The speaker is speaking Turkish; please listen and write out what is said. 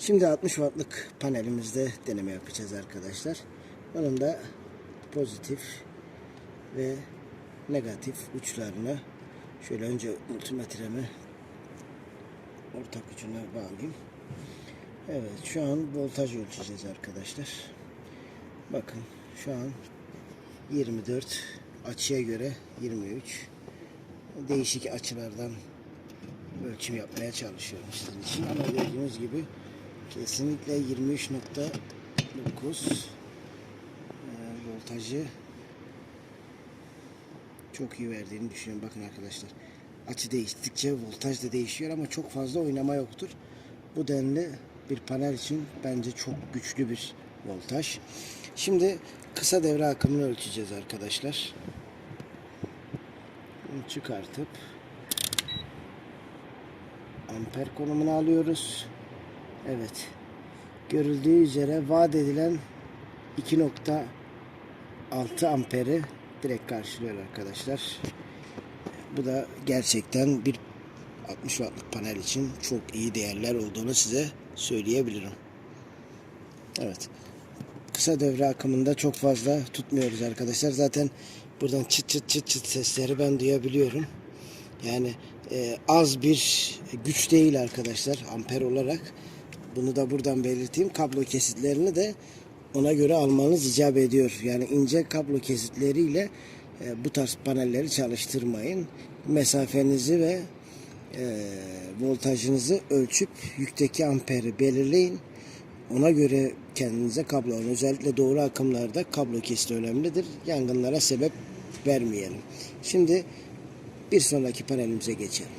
Şimdi 60 wattlık panelimizde deneme yapacağız arkadaşlar. Bunun da pozitif ve negatif uçlarını şöyle önce multimetremi ortak ucuna bağlayayım. Evet şu an voltaj ölçeceğiz arkadaşlar. Bakın şu an 24 açıya göre 23 değişik açılardan ölçüm yapmaya çalışıyorum sizin için ama gördüğünüz gibi kesinlikle 23.9 e, voltajı çok iyi verdiğini düşünüyorum. Bakın arkadaşlar açı değiştikçe voltaj da değişiyor ama çok fazla oynama yoktur. Bu denli bir panel için bence çok güçlü bir voltaj. Şimdi kısa devre akımını ölçeceğiz arkadaşlar. Bunu çıkartıp amper konumunu alıyoruz. Evet. Görüldüğü üzere vaat edilen 2.6 amperi direkt karşılıyor arkadaşlar. Bu da gerçekten bir 60 wattlık panel için çok iyi değerler olduğunu size söyleyebilirim. Evet. Kısa devre akımında çok fazla tutmuyoruz arkadaşlar. Zaten buradan çıt çıt çıt çıt sesleri ben duyabiliyorum. Yani e, az bir güç değil arkadaşlar amper olarak. Bunu da buradan belirteyim. Kablo kesitlerini de ona göre almanız icap ediyor. Yani ince kablo kesitleriyle e, bu tarz panelleri çalıştırmayın. Mesafenizi ve e, voltajınızı ölçüp yükteki amperi belirleyin. Ona göre kendinize kablo alın. Özellikle doğru akımlarda kablo kesiti önemlidir. Yangınlara sebep vermeyelim. Şimdi bir sonraki panelimize geçelim.